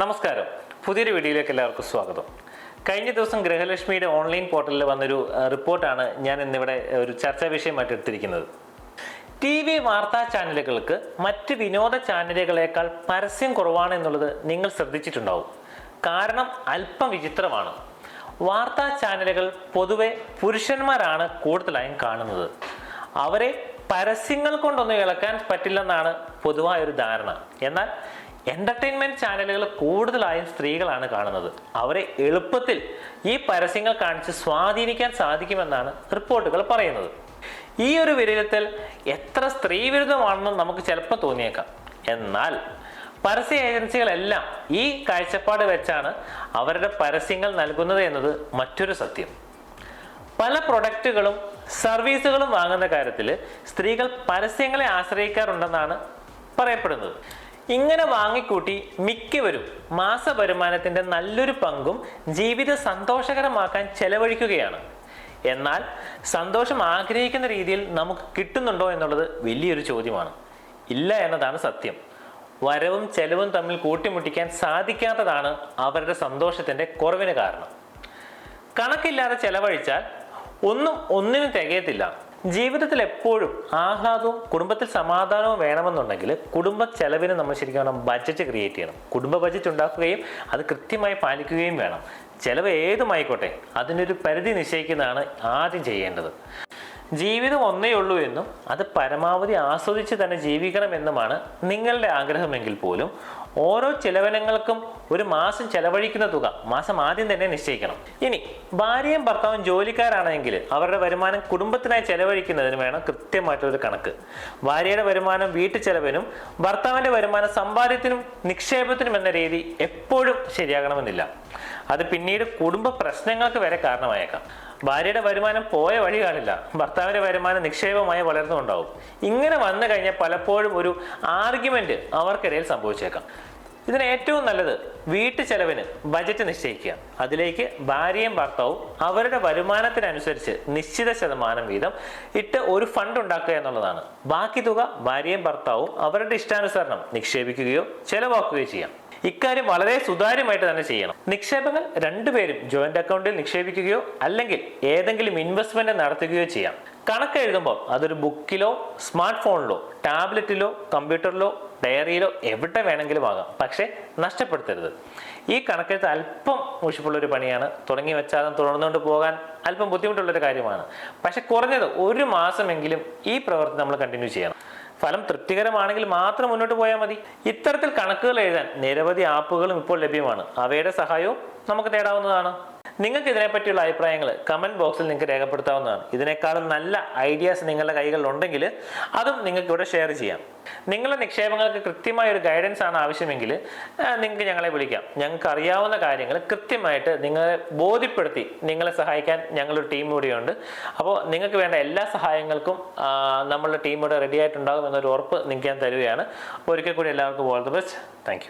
നമസ്കാരം. പുതിയൊരു വീഡിയോയിലേക്ക് എല്ലാവർക്കും സ്വാഗതം. കഴിഞ്ഞ ദിവസം ഗൃഹലക്ഷ്മിയുടെ ഓൺലൈൻ പോർട്ടലിൽ വന്നൊരു റിപ്പോർട്ടാണ് ഞാൻ ഇന്നിവിടെ ഒരു ചർച്ചാ വിഷയമായിട്ട് എടുത്തിരിക്കുന്നത്. ടി വി വാർത്താ ചാനലുകൾക്ക് മറ്റ് വിനോദ ചാനലുകളേക്കാൾ പരസ്യം കുറവാണ് എന്നുള്ളത് നിങ്ങൾ ശ്രദ്ധിച്ചിട്ടുണ്ടാവും. കാരണം അല്പം വിചിത്രമാണ്. വാർത്താ ചാനലുകൾ പൊതുവെ പുരുഷന്മാരാണ് കൂടുതലായും കാണുന്നത്. അവരെ പരസ്യങ്ങൾ കൊണ്ടൊന്നും ഇളക്കാൻ പറ്റില്ലെന്നാണ് പൊതുവായൊരു ധാരണ. എന്നാൽ എന്റർടൈൻമെന്റ് ചാനലുകൾ കൂടുതലായും സ്ത്രീകളാണ് കാണുന്നത്. അവരെ എളുപ്പത്തിൽ ഈ പരസ്യങ്ങൾ കാണിച്ച് സ്വാധീനിക്കാൻ സാധിക്കുമെന്നാണ് റിപ്പോർട്ടുകൾ പറയുന്നത്. ഈ ഒരു വിലയിരുത്തൽ എത്ര സ്ത്രീവിരുദ്ധമാണെന്ന് നമുക്ക് ചിലപ്പോൾ തോന്നിയേക്കാം. എന്നാൽ പരസ്യ ഏജൻസികളെല്ലാം ഈ കാഴ്ചപ്പാട് വെച്ചാണ് അവരുടെ പരസ്യങ്ങൾ നൽകുന്നത് എന്നത് മറ്റൊരു സത്യം. പല പ്രൊഡക്റ്റുകളും സർവീസുകളും വാങ്ങുന്ന കാര്യത്തിൽ സ്ത്രീകൾ പരസ്യങ്ങളെ ആശ്രയിക്കാറുണ്ടെന്നാണ് പറയപ്പെടുന്നത്. ഇങ്ങനെ വാങ്ങിക്കൂട്ടി മിക്കവരും മാസ വരുമാനത്തിന്റെ നല്ലൊരു പങ്കും ജീവിതം സന്തോഷകരമാക്കാൻ ചെലവഴിക്കുകയാണ്. എന്നാൽ സന്തോഷം ആഗ്രഹിക്കുന്ന രീതിയിൽ നമുക്ക് കിട്ടുന്നുണ്ടോ എന്നുള്ളത് വലിയൊരു ചോദ്യമാണ്. ഇല്ല എന്നതാണ് സത്യം. വരവും ചെലവും തമ്മിൽ കൂട്ടിമുട്ടിക്കാൻ സാധിക്കാത്തതാണ് അവരുടെ സന്തോഷത്തിന്റെ കുറവിന് കാരണം. കണക്കില്ലാതെ ചെലവഴിച്ചാൽ ഒന്നും ഒന്നിനും തികയത്തില്ല. ജീവിതത്തിൽ എപ്പോഴും ആഹ്ലാദവും കുടുംബത്തിൽ സമാധാനവും വേണമെന്നുണ്ടെങ്കിൽ കുടുംബ ചെലവിന് നമ്മൾ ശരിക്കും പറഞ്ഞാൽ ബഡ്ജറ്റ് ക്രിയേറ്റ് ചെയ്യണം. കുടുംബ ബഡ്ജറ്റ് ഉണ്ടാക്കുകയും അത് കൃത്യമായി പാലിക്കുകയും വേണം. ചെലവ് ഏതുമായിക്കോട്ടെ അതിനൊരു പരിധി നിശ്ചയിക്കുന്നതാണ് ആദ്യം ചെയ്യേണ്ടത്. ജീവിതം ഒന്നേ ഉള്ളൂ എന്നും അത് പരമാവധി ആസ്വദിച്ച് തന്നെ ജീവിക്കണമെന്നുമാണ് നിങ്ങളുടെ ആഗ്രഹമെങ്കിൽ പോലും ഓരോ ചെലവനങ്ങൾക്കും ഒരു മാസം ചെലവഴിക്കുന്ന തുക മാസം ആദ്യം തന്നെ നിശ്ചയിക്കണം. ഇനി ഭാര്യയും ഭർത്താവും ജോലിക്കാരാണെങ്കിൽ അവരുടെ വരുമാനം കുടുംബത്തിനായി ചെലവഴിക്കുന്നതിന് വേണം കൃത്യമായിട്ടൊരു കണക്ക്. ഭാര്യയുടെ വരുമാനം വീട്ടു ചെലവിനും ഭർത്താവിന്റെ വരുമാനം സമ്പാദ്യത്തിനും നിക്ഷേപത്തിനും എന്ന രീതി എപ്പോഴും ശരിയാകണമെന്നില്ല. അത് പിന്നീട് കുടുംബ പ്രശ്നങ്ങൾക്ക് വരെ കാരണമായേക്കാം. ഭാര്യയുടെ വരുമാനം പോയ വഴി കാണില്ല. ഭർത്താവിന്റെ വരുമാനം നിക്ഷേപമായി വളർന്നുണ്ടാവും ഇങ്ങനെ വന്നു കഴിഞ്ഞാൽ പലപ്പോഴും ഒരു ആർഗ്യുമെന്റ് അവർക്കിടയിൽ സംഭവിച്ചേക്കാം. ഇതിന് ഏറ്റവും നല്ലത് വീട്ടു ചെലവിന് ബജറ്റ് നിശ്ചയിക്കുക. അതിലേക്ക് ഭാര്യയും ഭർത്താവും അവരുടെ വരുമാനത്തിനനുസരിച്ച് നിശ്ചിത ശതമാനം വീതം ഇട്ട് ഒരു ഫണ്ട് ഉണ്ടാക്കുക എന്നുള്ളതാണ്. ബാക്കി തുക ഭാര്യയും ഭർത്താവും അവരുടെ ഇഷ്ടാനുസരണം നിക്ഷേപിക്കുകയോ ചെലവാക്കുകയോ ചെയ്യാം. ഇക്കാര്യം വളരെ സുതാര്യമായിട്ട് തന്നെ ചെയ്യണം. നിക്ഷേപങ്ങൾ രണ്ടുപേരും ജോയിന്റ് അക്കൗണ്ടിൽ നിക്ഷേപിക്കുകയോ അല്ലെങ്കിൽ ഏതെങ്കിലും ഇൻവെസ്റ്റ്മെന്റ് നടത്തുകയോ ചെയ്യാം. കണക്ക് എഴുതുമ്പോൾ അതൊരു ബുക്കിലോ സ്മാർട്ട് ഫോണിലോ ടാബ്ലറ്റിലോ കമ്പ്യൂട്ടറിലോ ഡയറിയിലോ എവിടെ വേണമെങ്കിലും ആകാം. പക്ഷേ നഷ്ടപ്പെടുത്തരുത്. ഈ കണക്കെഴുത്ത് അല്പം മുഷിപ്പുള്ളൊരു പണിയാണ്. തുടങ്ങി വെച്ചാലും തുടർന്നുകൊണ്ട് പോകാൻ അല്പം ബുദ്ധിമുട്ടുള്ളൊരു കാര്യമാണ്. പക്ഷെ കുറഞ്ഞത് ഒരു മാസമെങ്കിലും ഈ പ്രവൃത്തി നമ്മൾ കണ്ടിന്യൂ ചെയ്യണം. ഫലം തൃപ്തികരമാണെങ്കിൽ മാത്രം മുന്നോട്ട് പോയാൽ മതി. ഇത്തരത്തിൽ കണക്കുകൾ എഴുതാൻ നിരവധി ആപ്പുകളും ഇപ്പോൾ ലഭ്യമാണ്. അവയുടെ സഹായവും നമുക്ക് തേടാവുന്നതാണ് നിങ്ങൾക്ക് ഇതിനെപ്പറ്റിയുള്ള അഭിപ്രായങ്ങൾ കമന്റ് ബോക്സിൽ നിങ്ങൾക്ക് രേഖപ്പെടുത്താവുന്നതാണ്. ഇതിനേക്കാളും നല്ല ഐഡിയാസ് നിങ്ങളുടെ കൈകളിൽ ഉണ്ടെങ്കിൽ അതും നിങ്ങൾക്ക് ഇവിടെ ഷെയർ ചെയ്യാം. നിങ്ങളുടെ നിക്ഷേപങ്ങൾക്ക് കൃത്യമായ ഒരു ഗൈഡൻസ് ആണ് ആവശ്യമെങ്കിൽ നിങ്ങൾക്ക് ഞങ്ങളെ വിളിക്കാം. ഞങ്ങൾക്ക് അറിയാവുന്ന കാര്യങ്ങൾ കൃത്യമായിട്ട് നിങ്ങളെ ബോധ്യപ്പെടുത്തി നിങ്ങളെ സഹായിക്കാൻ ഞങ്ങളൊരു ടീം കൂടിയുണ്ട്. അപ്പോൾ നിങ്ങൾക്ക് വേണ്ട എല്ലാ സഹായങ്ങൾക്കും നമ്മളുടെ ടീം ഇവിടെ റെഡി ആയിട്ടുണ്ടാകും എന്നൊരു ഉറപ്പ് നിങ്ങൾക്ക് ഞാൻ തരികയാണ്. ഒരിക്കൽ കൂടി എല്ലാവർക്കും ഓൾ ദി ബെസ്റ്റ് താങ്ക്